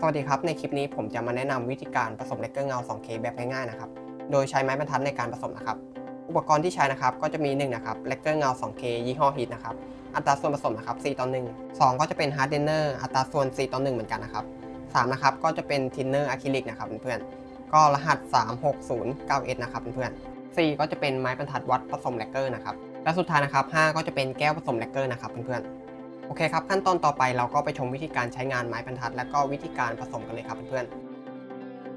สวัสดีครับ ในคลิปนี้ผมจะมาแนะนำวิธีการผสมเลกเกอร์เงา 2K แบบง่ายๆนะครับ โดยใช้ไม้บรรทัดในการผสมนะครับ อุปกรณ์ที่ใช้นะครับก็จะมี1นะครับเลกเกอร์เงา 2K ยี่ห้อฮิตนะครับ อัตราส่วนผสมนะครับ 4 ต่อ 1 2 ก็จะเป็นฮาร์ดเดนเนอร์อัตราส่วน 4 ต่อ 1 เหมือนกันนะครับ3นะครับก็จะเป็นทินเนอร์อะคริลิกนะครับเพื่อนๆ ก็รหัส 36091นะครับเพื่อนๆ4ก็จะเป็นไม้บรรทัดวัดผสมเลกเกอร์นะครับ และสุดท้ายนะครับ5ก็จะเป็นแก้วผสมเลกเกอร์นะครับเพื่อนๆ โอเคครับ ขั้นตอนต่อไปเราก็ไปชมวิธีการใช้งานไม้บรรทัด และก็วิธีการผสมกันเลยครับเพื่อน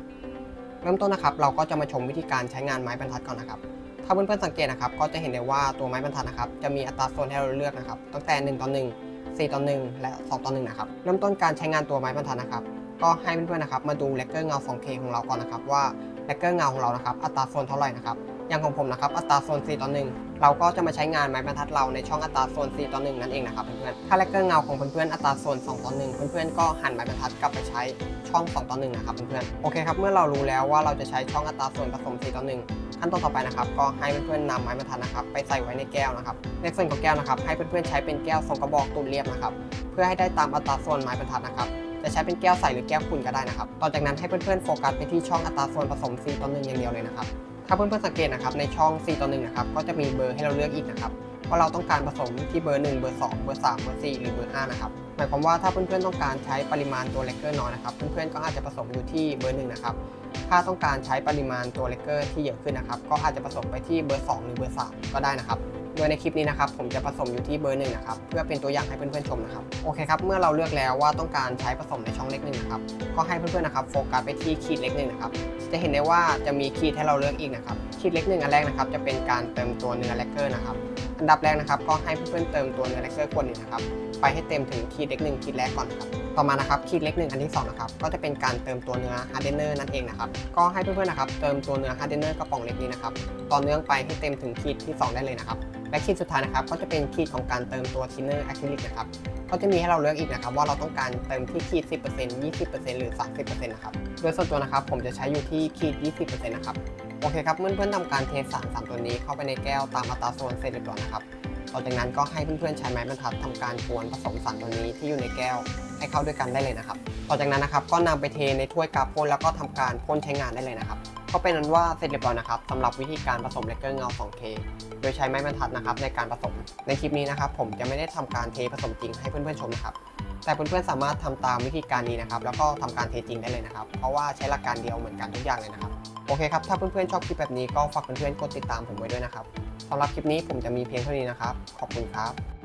ๆเริ่มต้นนะครับ เราก็จะมาชมวิธีการใช้งานไม้บรรทัดก่อนนะครับถ้าเพื่อนๆสังเกตนะครับก็จะเห็นได้ว่าตัวไม้บรรทัดนะครับจะมีอัตราส่วนให้เราเลือกนะครับตั้งแต่ 1 ต่อ 1 4 ต่อ 1 และ 2 ต่อ 1 นะครับ เริ่มต้นการใช้งานตัวไม้บรรทัดนะครับ ก็ให้เพื่อนๆนะครับมาดูเลกเกอร์เงา 2K ของเราก่อนนะครับว่าเลกเกอร์เงาของเรานะครับอัตราส่วนเท่าไหร่นะครับ อย่างของผมนะครับอัตราส่วน4ต่อ1เราก็จะมาใช้งานไม้บรรทัดเราในช่องอัตราส่วน4ต่อ1นั่นเองนะครับเพื่อนๆถ้าเลกเกอร์เงาของเพื่อนๆอัตราส่วน2ต่อ1เพื่อนๆก็หันไม้บรรทัดกลับไปใช้ช่อง2ต่อ1นะครับเพื่อนๆโอเคครับเมื่อเรารู้แล้วว่าเราจะใช้ช่องอัตราส่วนผสม4ต่อ1ขั้นตอนต่อไปนะครับก็ให้เพื่อนๆนำไม้บรรทัดนะครับไปใส่ไว้ในแก้วนะครับในส่วนของแก้วนะครับให้เพื่อนๆใช้เป็นแก้วทรงกระบอกตูดเรียบนะครับเพื่อให้ได้ตามอัตราส่วนไม้บรรทัดนะครับ จะใช้เป็นแก้วใสหรือแก้วขุ่นก็ได้นะครับ ต่อจากนั้นให้เพื่อนๆโฟกัสไปที่ช่องอัตราส่วนผสม 4ต่อ1อย่างเดียวเลยนะครับ ถ้าเพื่อนๆสังเกตนะครับในช่อง 4ต่อ1นะครับก็จะมีเบอร์ให้เราเลือกอีกนะครับว่าเราต้องการผสมที่เบอร์ 1 เบอร์ 2 เบอร์ 3 เบอร์ 4 หรือเบอร์ 5 นะครับ หมายความว่าถ้าเพื่อนๆต้องการใช้ปริมาณตัวเลกเกอร์น้อยนะครับ เพื่อนๆก็อาจจะผสมอยู่ที่เบอร์ 1 นะครับ ถ้าต้องการใช้ปริมาณตัวเลกเกอร์ที่เยอะขึ้นนะครับ ก็อาจจะผสมไปที่เบอร์ 2 หรือเบอร์ 3 ก็ได้นะครับ โดยในคลิปนี้นะครับผมจะผสมอยู่ที่เบอร์หนึ่งนะครับเพื่อเป็นตัวอย่างให้เพื่อนๆชมนะครับโอเคครับเมื่อเราเลือกแล้วว่าต้องการใช้ผสมในช่องเล็กหนึ่งนะครับก็ให้เพื่อนๆนะครับโฟกัสไปที่ขีดเล็กหนึ่งนะครับจะเห็นได้ว่าจะมีขีดให้เราเลือกอีกนะครับขีดเล็กหนึ่งอันแรกนะครับจะเป็นการเติมตัวเนื้อเลกเกอร์นะครับอันดับแรกนะครับก็ให้เพื่อนๆเติมตัวเนื้อเลกเกอร์ขวดหนึ่งนะครับไปให้เต็มถึงขีดเล็กหนึ่งขีดแรกก่อนครับต่อมานะครับขีดเล็กหนึ่งอันที่สองนะครับก็จะเป็นการเติมตัวเนื้อฮาร์ดเดนเนอร์นั่นเองนะครับก็ให้เพื่อนๆนะครับเติมตัวเนื้อฮาร์ดเดนเนอร์กระป๋องเล็กนี้นะครับต่อเนื่องไปให้เต็มถึงขีดที่สองได้เลยนะครับ และขีดสุดท้ายนะครับก็จะเป็นขีดของการเติมตัวทินเนอร์อะคริลิกนะครับก็จะมีให้เราเลือกอีกนะครับว่าเราต้องการเติมที่ขีด 10% 20%หรือ 30%นะครับโดยส่วนตัวนะครับผมจะใช้อยู่ที่ขีด 20%นะครับโอเคครับเพื่อนๆทำการเทสารสามตัวนี้เข้าไปในแก้วตามอัตราส่วนเสร็จเรียบร้อยนะครับต่อจากนั้นก็ให้เพื่อนๆใช้ไม้บรรทัดทำการกวนผสมสารตัวนี้ที่อยู่ในแก้วให้เข้าด้วยกันได้เลยนะครับ ต่อจากนั้นนะครับก็นำไปเทในถ้วยกาพ่นแล้วก็ทำการพ่นใช้งานได้เลยนะครับ ก็เป็นนั้นว่าเสร็จเรียบร้อยนะครับสำหรับวิธีการผสมเลกเกอร์เงา 2K โดยใช้ไม้บรรทัดนะครับในการผสม ในคลิปนี้นะครับผมจะไม่ได้ทำการเทผสมจริงให้เพื่อนๆชมนะครับ แต่เพื่อนๆสามารถทำตามวิธีการนี้นะครับแล้วก็ทำการเทจริงได้เลยนะครับ เพราะว่าใช้หลักการเดียวเหมือนกันทุกอย่างเลยนะครับ โอเคครับ ถ้าเพื่อนๆชอบคลิปแบบนี้ก็ฝากเพื่อนๆกดติดตามผมไว้ด้วยนะครับสำหรับคลิปนี้ผมจะมีเพียงเท่านี้นะครับ ขอบคุณครับ